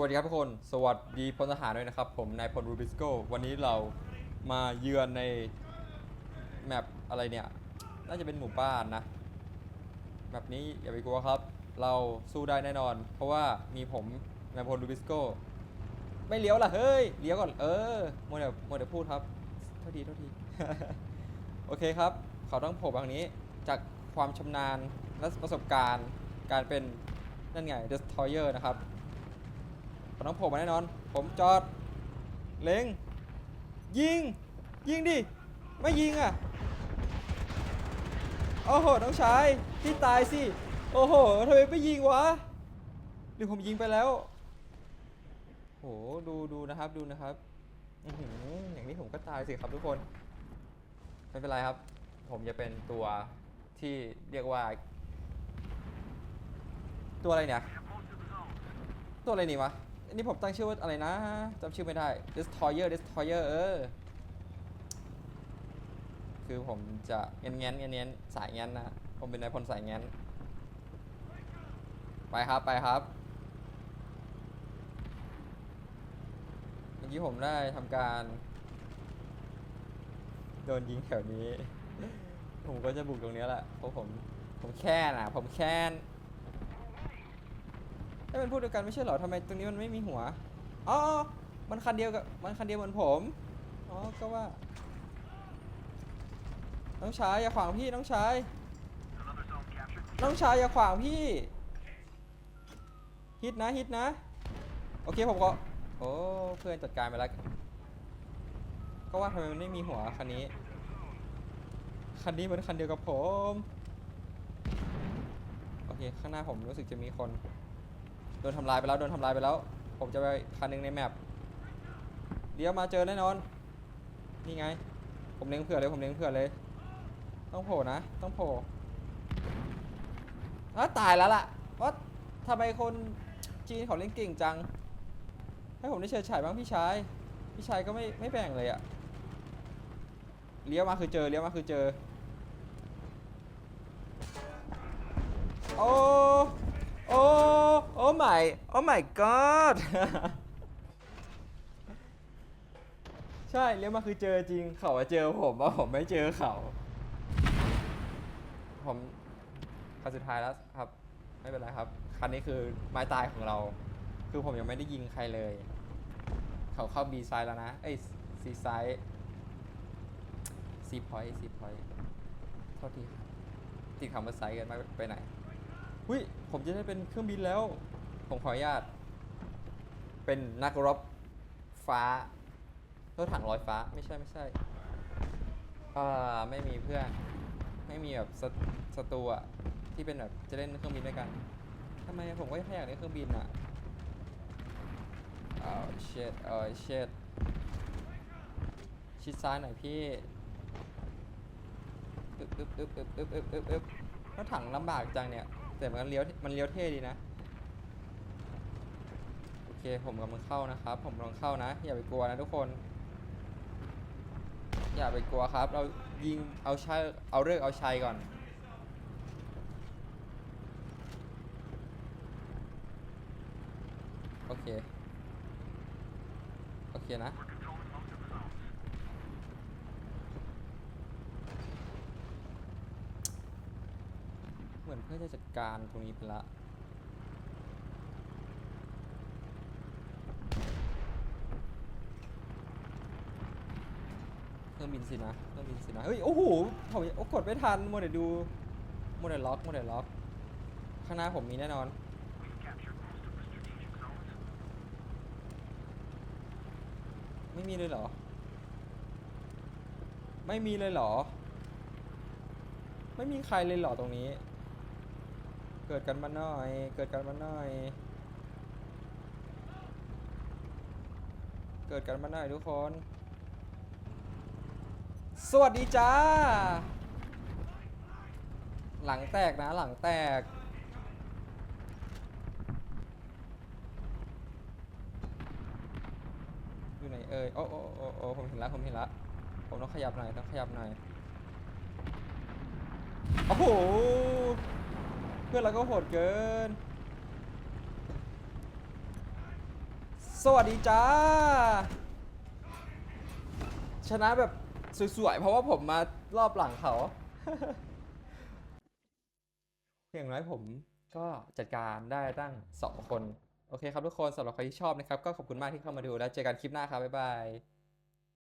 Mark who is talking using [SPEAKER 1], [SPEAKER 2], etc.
[SPEAKER 1] วัสดีครับทุกคน สวัสดีพลทหารด้วยนะครับ ผมนายพลรูบิสโก วันนี้เรามาเยือนในแมปอะไรเนี่ย น่าจะเป็นหมู่บ้านนะแบบนี้อย่าไปกลัวครับ เราสู้ได้แน่นอน เพราะว่ามีผมนายพลรูบิสโก ไม่เลี้ยวล่ะ เฮ้ย เลี้ยวก่อน เออมัวแต่มัวแต่พูดครับโทษทีโทษที โอเคครับ เขาต้องโผล่บางนี้ จากความชำนาญและประสบการณ์ การเป็นนั่นไง destroyer นะครับ ผมต้องโผล่มาแน่นอน ผมจอด เล็ง ยิง ยิงดิ ไม่ยิงอะ โอ้โห น้องชายพี่ตายสิ โอ้โหทำไมไม่ยิงวะ หรือผมยิงไปแล้ว โห ดูดูนะครับ ดูนะครับอือหืออย่างนี้ผมก็ตายสิครับทุกคน ไม่เป็นไรครับ ผมจะเป็นตัวที่เรียกว่า ตัวอะไรเนี่ย ตัวอะไรนี่วะ อันนี้ผมตั้งชื่อว่าอะไรนะจำชื่อไม่ได้ destroyer destroyer เออ คือผมจะเงี้ยนเงี้ยนเงี้ยนเงี้ยนสายเงี้ยนนะผมเป็นนายพลสายเงี้ยนไปครับไปครับ เมื่อกี้ผมได้ทำการ โดนยิงแถวนี้ ผมก็จะบุกตรงนี้แหละเพราะผมผมแค้นอะผมแค้ นถ้าเป็นพูดเดียวกันไม่ใช่เหรอทำไมตรงนี้มันไม่มีหัว อ๋อ มันคันเดียวกับ มันคันเดียวเหมือนผม อ๋อ ก็ว่า น้องชายอย่าขวางพี่น้องชาย น้องชายอย่าขวางพี่ ฮิตนะฮิตนะ โอเคผมก็โอ้เพื่อนจัดการไปแล้ว ก็ว่าทำไมมันไม่มีหัวคันนี้ คันนี้มันคันเดียวกับผม โอเค ข้างหน้าผมรู้สึกจะมีคน โดนทำลายไปแล้วโดนทำลายไปแล้ว ผมจะไปคันหนึ่งในแมปเดี๋ยวมาเจอแน่นอน นี่ไง ผมเล็งเผื่อเลยผมเล็งเผื่อเลย ต้องโผล่นะ ต้องโผล่อ้าตายแล้วล่ะว่าทำไมคนจีนเขาเล่นเก่งจัง ให้ผมได้เชิดฉายบ้างพี่ชาย พี่ชายก็ไม่ไม่แบ่งเลยอะเลี้ยวมาคือเจอเลี้ยวมาคือเจอ โอ้ โอ้ โอ้ my โอ้ my god ใช่เลี้ยวมาคือเจอจริงเขาอะเจอผมว่าผมไม่เจอเขา ผมคันสุดท้ายแล้วครับ ไม่เป็นไรครับ คันนี้คือไม้ตายของเรา คือผมยังไม่ได้ยิงใครเลย เขาเข้า B ไซด์แล้วนะเอ้ย C ไซด์ C point C point โทษทีครับติดคำว่าไซด์กันมาไปไหนหุ้ย ผมจะได้เป็นเครื่องบินแล้ว ผมขออนุญาต เป็นนักรบฟ้ารถถังลอยฟ้าไม่ใช่ไม่ใช่อ่ไม่มีเพื่อน ไม่มีแบบศัตูอะที่เป็นแบบจะเล่นเครื่องบินด้วยกันทำไมผมก็แค่อยากเล่นเครื่องบินอะเอาเชิดเอาเชิดชิดซ้ายหน่อยพี่ตึ๊บตึ๊บตึ๊บตึ๊บตึ๊บตึ๊บตึ๊บรถถังลำบากจังเนี่ย แต่มันเลี้ยวมันเลี้ยวเท่ดีนะ เคผมกำลังเข้านะครับ ผมกำลังเข้านะ อย่าไปกลัวนะทุกคน อย่าไปกลัวครับ เรายิงเอาชัยเอาเลิกเอาชัยก่อน โอเค โอเคนะเหมือนเพื่อจะจัดการตรงนี้ไปละ เครื่องบินสินะเครื่องบินสินะเฮ้ยโอ้โหผมโอ้กดไม่ทันโมเดลดูโมเดลล็อกโมเดลล็อกข้างหน้าผมมีแน่นอนไม่มีเลยเหรอ ไม่มีเลยเหรอ ไม่มีใครเลยเหรอตรงนี้ เกิดกันมาหน่อย เกิดกันมาหน่อย เกิดกันมาหน่อยทุกคน สวัสดีจ้า หลังแตกนะหลังแตก อยู่ไหนเอ่ย โอ้โอ้โอ้โอ้ผมเห็นแล้วผมเห็นแล้วผมต้องขยับหน่อยต้องขยับหน่อย โอ้โห เพื่อนเราก็โหดเกิน สวัสดีจ้า ชนะแบบ สวยๆ เพราะว่าผมมารอบหลังเขา อย่างน้อยผมก็จัดการได้ตั้ง 2 คน โอเคครับทุกคนสำหรับใครที่ชอบนะครับ ก็ขอบคุณมากที่เข้ามาดูแล้วเจอกันคลิปหน้าครับ บ๊ายบาย